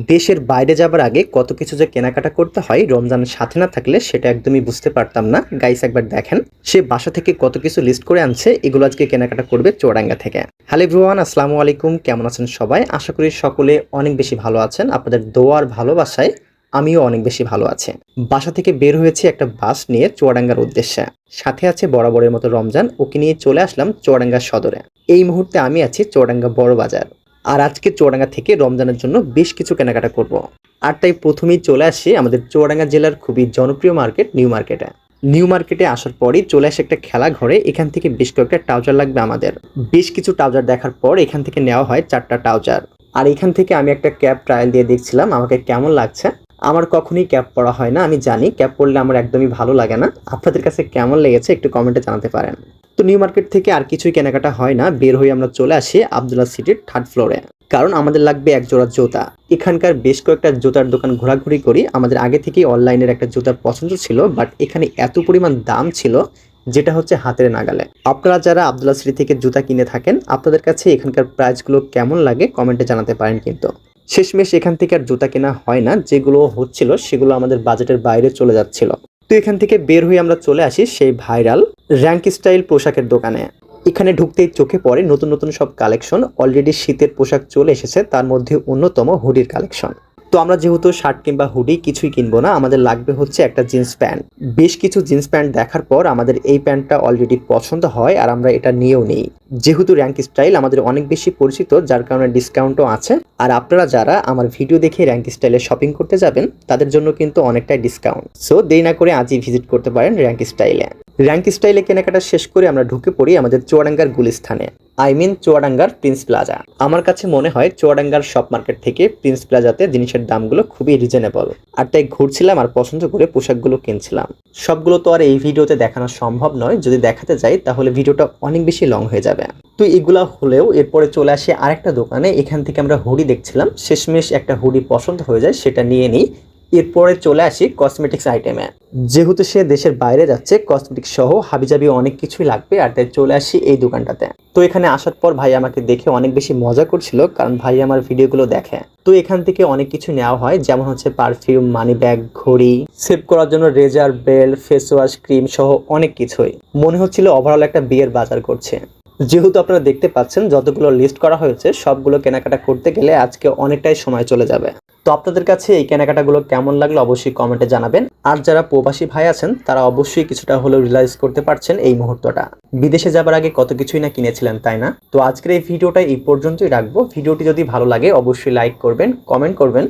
দেশের বাইরে যাবার আগে কত কিছু যে কেনাকাটা করতে হয় রমজানের সাথে না থাকলে সেটা একদমই বুঝতে পারতাম না। গাইস একবার দেখেন। সে বাসা থেকে কত কিছু লিস্ট করে আনছে, এগুলো আজকে কেনাকাটা করবে চৌরাঙ্গা থেকে। হ্যালো ব্রুয়ান আসসালামু আলাইকুম। কেমন আছেন সবাই? আশা করি সকলে অনেক বেশি ভালো আছেন। আপনাদের দোয়ার ভালোবাসায় আমিও অনেক বেশি ভালো আছি। বাসা থেকে বের হয়েছে একটা বাস নিয়ে চুয়াডাঙ্গার উদ্দেশ্যে। সাথে আছে বরাবরের মতো রমজান। ওকে নিয়ে চলে আসলাম চুয়াডাঙ্গা সদরে। এই মুহূর্তে আমি আছি চুয়াডাঙ্গা বড় বাজার আর আজকে চুয়াডাঙ্গা থেকে রমজানের জন্য বেশ কিছু কেনাকাটা করব। আর তাই প্রথমেই চলে আসি আমাদের চুয়াডাঙ্গা জেলার খুবই জনপ্রিয় মার্কেট, নিউ মার্কেটে। নিউ মার্কেটে আসার পরই চলে আসে একটা খেলা ঘরে, এখান থেকে বেশ কয়েকটা ট্রাউজার লাগবে আমাদের। বেশ কিছু ট্রাউজার দেখার পর এখান থেকে নেওয়া হয় চারটা ট্রাউজার। আর এখান থেকে আমি একটা ক্যাব ট্রায়াল দিয়ে দেখছিলাম, আমাকে কেমন লাগছে? আমার কখনোই ক্যাব পরা হয় না, আমি জানি, ক্যাব পরলে আমার একদমই ভালো লাগে না। আপনাদের কাছে কেমন লেগেছে একটু কমেন্টে জানাতে পারেন। তো নিউ মার্কেট থেকে আর কিছুই কেনাকাটা হয় না। বের হয়ে আমরা চলে আসি আবদুল্লাহ সিটির থার্ড ফ্লোরে। কারণ আমাদের লাগবে এক জোড়া জুতা। এখানকার বেশ কয়েকটা জুতার দোকান ঘোরাঘুরি করি। আমাদের আগে থেকেই অনলাইনের একটা জুতার পছন্দ ছিল, বাট এখানে এত পরিমাণ দাম ছিল, যেটা হচ্ছে হাতের নাগালে। আপনারা যারা আবদুল্লাহ সিটি থেকে জুতা কিনে থাকেন, আপনাদের কাছে এখানকার প্রাইসগুলো কেমন লাগে কমেন্টে জানাতে পারেন কিন্তু। শেষমেশ এখান থেকে আর জুতা কেনা হয় না। যেগুলো হচ্ছিল, সেগুলো আমাদের বাজেটের বাইরে চলে যাচ্ছিল। তো এখান থেকে বের হয়ে আমরা চলে আসি সেই ভাইরাল র্যাঙ্ক স্টাইল পোশাকের দোকানে। এখানে ঢুকতেই চোখে পড়ে নতুন নতুন সব কালেকশন। অলরেডি শীতের পোশাক চলে এসেছে, তার মধ্যে অন্যতম হুডির কালেকশন। তো আমরা যেহেতু শার্ট কিংবা হুডি কিছুই কিনবো না, আমাদের লাগবে হচ্ছে একটা জিন্স প্যান্ট। বেশ কিছু জিন্স প্যান্ট দেখার পর আমাদের এই প্যান্টটা অলরেডি পছন্দ হয় আর আমরা এটা নিয়েও নিই। যেহেতু র্যাঙ্ক স্টাইল আমাদের অনেক বেশি পরিচিত, যার কারণে ডিসকাউন্টও আছে। আর আপনারা যারা আমার ভিডিও দেখে র্যাঙ্ক স্টাইলে শপিং করতে যাবেন, তাদের জন্য কিন্তু অনেকটাই ডিসকাউন্ট সো দেরি না করে আজই ভিজিট করতে পারেন র্যাঙ্ক স্টাইলে র্যাঙ্ক স্টাইলে কেনাকাটা শেষ করে আমরা ঢুকে পড়ি আমাদের চুয়াডাঙ্গার গুলিস্থানে। আই মিন চুয়াডাঙ্গার প্রিন্স প্লাজা। আমার কাছে মনে হয় চুয়াডাঙ্গার শপ মার্কেট থেকে প্রিন্স প্লাজাতে জিনিসের দামগুলো খুবই রিজনেবল। আর তাই ঘুরছিলাম আর পছন্দ করে পোশাকগুলো কিনছিলাম। সবগুলো তো আর এই ভিডিওতে দেখানো সম্ভব নয়। যদি দেখাতে যাই, তাহলে ভিডিওটা অনেক বেশি লং হয়ে যাবে। তো এগুলা হলেও এরপরে চলে আসে আরেকটা দোকানে। এখান থেকে আমরা হুডি দেখছিলাম। শেষমেশ একটা হুডি পছন্দ হয়ে যায়, সেটা নিয়ে নিই। এরপরে চলে আসি কসমেটিক্স আইটেমে যেহেতু সে দেশের বাইরে যাচ্ছে কসমেটিক্স সহ হাবিজাবি অনেক কিছুই লাগবে, আর তাই চলে আসি এই দোকানটাতে। তো এখানে আসার পর ভাই আমাকে দেখে অনেক বেশি মজা করছিল, কারণ ভাই আমার ভিডিওগুলো দেখে। তো এখান থেকে অনেক কিছু নেওয়া হয়, যেমন হচ্ছে পারফিউম মানি ব্যাগ ঘড়ি সেভ করার জন্য রেজার বেল ফেস ওয়াশ ক্রিম সহ অনেক কিছুই। মনে হচ্ছিল ওভারঅল একটা বিয়ের বাজার করছে। যেহেতু আপনারা দেখতে পাচ্ছেন, যতগুলো লিস্ট করা হয়েছে, সবগুলো কেনাকাটা করতে গেলে আজকে অনেকটাই সময় চলে যাবে। তো আপনাদের কাছে এই কেনাকাটাগুলো কেমন লাগল অবশ্যই কমেন্টে জানাবেন। আর যারা প্রবাসী ভাই আছেন, তারা অবশ্যই কিছুটা হলেও রিলাইজ করতে পারছেন এই মুহূর্তটা। বিদেশে যাবার আগে কত কিছুই না কিনেছিলেন, তাই না? তো আজকের এই ভিডিওটা এই পর্যন্তই রাখব। ভিডিওটি যদি ভালো লাগে, অবশ্যই লাইক করবেন কমেন্ট করবেন।